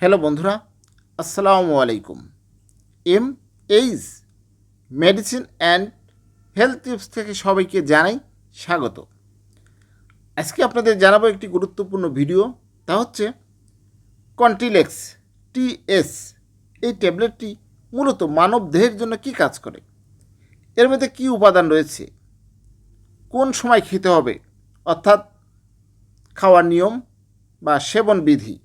Hello বন্ধুরা, আসসালামু আলাইকুম। M H medicine and health tips থেকে সবাইকে জানাই স্বাগত। আজকে আপনাদের জানাব একটি গুরুত্বপূর্ণ ভিডিও, তা হচ্ছে কন্টিলেক্স টিএস এই ট্যাবলেটটি মূলত মানব দেহের জন্য কি কাজ করে? এর মধ্যে কী উপাদান রয়েছে? কোন সময় খেতে হবে? অর্থাৎ খাওয়ার নিয়ম বা সেবন বিধি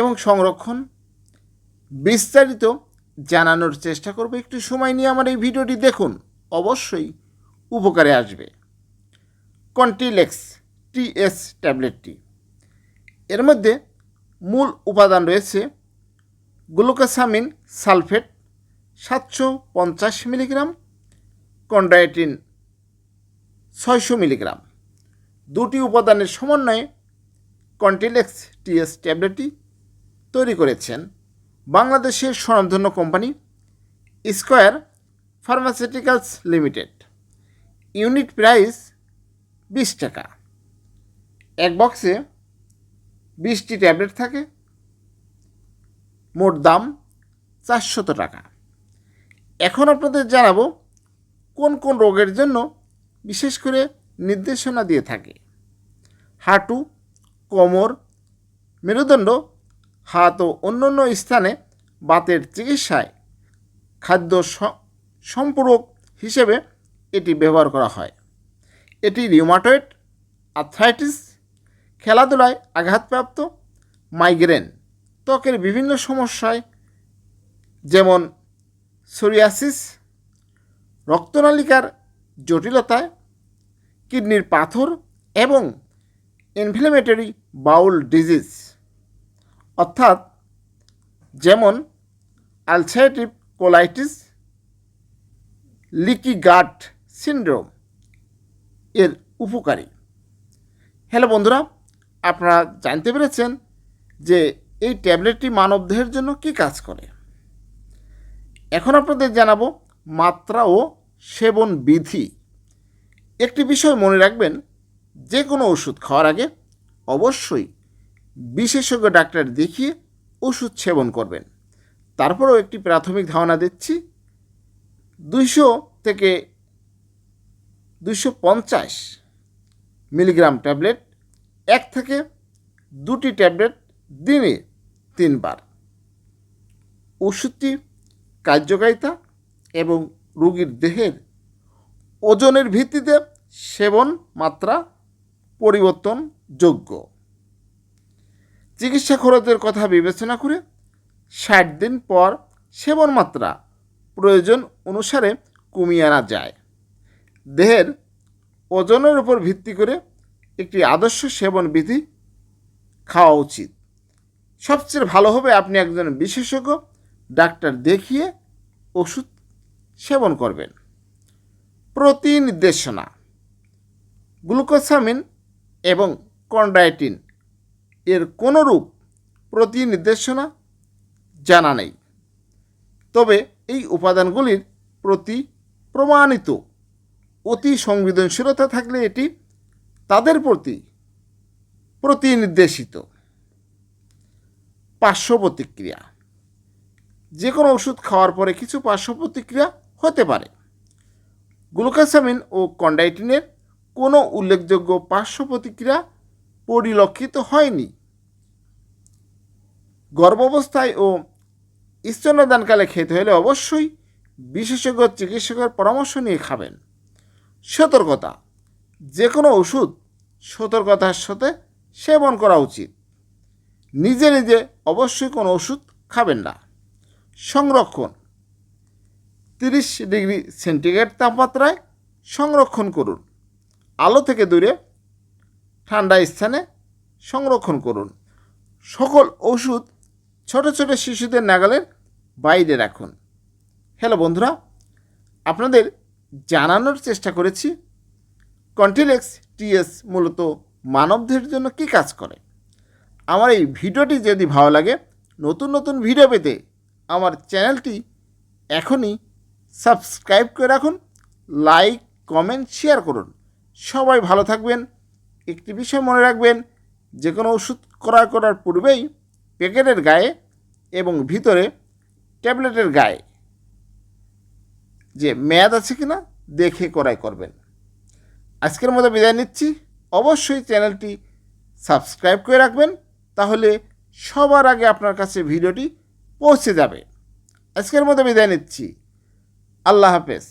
এবং সংরক্ষণ বিস্তারিত জানানোর চেষ্টা করব। একটু সময় নিয়ে আমার এই ভিডিওটি দেখুন, অবশ্যই উপকারে আসবে। কন্টিলেক্স টিএস ট্যাবলেটটি। এর মধ্যে মূল উপাদান রয়েছে গ্লুকোসামিন সালফেট সাতশো পঞ্চাশ মিলিগ্রাম, কন্ডাইটিন ছয়শো মিলিগ্রাম। দুটি উপাদানের সমন্বয়ে কন্টিলেক্স টিএস ট্যাবলেটটি তৈরি করেছেন বাংলাদেশের স্বনামধন্য company Square Pharmaceuticals Limited. Unit price বিশ টাকা। এক বক্সে বিশটি ট্যাবলেট থাকে। মোট দাম চারশত টাকা। এখন আপনাদের জানাব কোন কোন রোগের জন্য বিশেষ করে নির্দেশনা দিয়ে থাকে। হাঁটু, কোমর, মেরুদণ্ড হাত ও অন্যান্য স্থানে বাতের চিকিৎসায় খাদ্য সম্পূরক হিসেবে এটি ব্যবহার করা হয়। এটি রিউমাটয়েড আর্থ্রাইটিস, খেলাধুলায় আঘাতপ্রাপ্ত, মাইগ্রেন, ত্বকের বিভিন্ন সমস্যায়, যেমন সোরিয়াসিস, রক্তনালিকার জটিলতায়, কিডনির পাথর এবং ইনফ্লেমেটরি বাউল ডিজিজ অর্থাৎ যেমন ulcerative colitis leaky gut syndrome এর উপকারী। হ্যালো বন্ধুরা, আপনারা জানতে পেরেছেন যে এই ট্যাবলেটটি মানবদেহের জন্য কী কাজ করে। এখন আপনাদের জানাব মাত্রা ও সেবন বিধি। একটি বিষয় মনে রাখবেন, যে কোনো ওষুধ খাওয়ার আগে অবশ্যই বিশেষজ্ঞ ডাক্তার দেখিয়ে ওষুধ সেবন করবেন। তারপরেও একটি প্রাথমিক ধারণা দিচ্ছি, দুইশো থেকে দুইশো পঞ্চাশ মিলিগ্রাম ট্যাবলেট, এক থেকে দুটি ট্যাবলেট দিনে তিনবার। ওষুধটি কার্যকারিতা এবং রোগীর দেহের ওজনের ভিত্তিতে সেবন মাত্রা পরিবর্তনযোগ্য। চিকিৎসা খরচের কথা বিবেচনা করে ষাট দিন পর সেবন মাত্রা প্রয়োজন অনুসারে কমিয়ে আনা যায়। দেহের ওজনের উপর ভিত্তি করে একটি আদর্শ সেবন বিধি খাওয়া উচিত। সবচেয়ে ভালো হবে আপনি একজন বিশেষজ্ঞ, ডাক্তার দেখিয়ে ওষুধ সেবন করবেন। প্রতি নির্দেশনা গ্লুকোসামিন এবং কন্ডাইটিন এর কোনোরূপ প্রতি নির্দেশনা জানা নেই। তবে এই উপাদানগুলির প্রতি প্রমাণিত অতি সংবেদনশীলতা থাকলে এটি তাদের প্রতি প্রতিনির্দেশিত। পার্শ্ব প্রতিক্রিয়া। যে কোনো ওষুধ খাওয়ার পরে কিছু পার্শ্ব প্রতিক্রিয়া হতে পারে। গ্লুকাসামিন ও কন্ডাইটিনের কোনো উল্লেখযোগ্য পার্শ্ব প্রতিক্রিয়া পরিলক্ষিত হয়নি। গর্ভাবস্থায় ও স্তন্যদানকালে খেতে হলে অবশ্যই বিশেষজ্ঞ চিকিৎসকের পরামর্শ নিয়ে খাবেন। সতর্কতা যে কোনো ওষুধ সতর্কতার সাথে সেবন করা উচিত। নিজে নিজে অবশ্যই কোনো ওষুধ খাবেন না। সংরক্ষণ, তিরিশ ডিগ্রি সেন্টিগ্রেড তাপমাত্রায় সংরক্ষণ করুন। আলো থেকে দূরে ঠান্ডা স্থানে সংরক্ষণ করুন। সকল ওষুধ ছোট ছোট শিশুদের নাগালের বাইরে রাখুন। হ্যালো বন্ধুরা, আপনাদের জানানোর চেষ্টা করেছি কন্টিলেক্স টিএস মূলত মানবদের জন্য কী কাজ করে। আমার এই ভিডিওটি যদি ভালো লাগে, নতুন নতুন ভিডিও পেতে আমার চ্যানেলটি এখনই সাবস্ক্রাইব করে রাখুন, লাইক, কমেন্ট, শেয়ার করুন। সবাই ভালো থাকবেন একটি বিষয় মনে রাখবেন যে কোনো ওষুধ ক্রয় করার পূর্বেই প্যাকেটের গায়ে এবং ভিতরে ট্যাবলেটের গায়ে যে মেয়াদ আছে কিনা দেখে ক্রয় করবেন। আজকের মতো বিদায় নিচ্ছি। অবশ্যই চ্যানেলটি সাবস্ক্রাইব করে রাখবেন, তাহলে সবার আগে আপনার কাছে ভিডিওটি পৌঁছে যাবে। আজকের মতো বিদায় নিচ্ছি। আল্লাহ হাফেজ।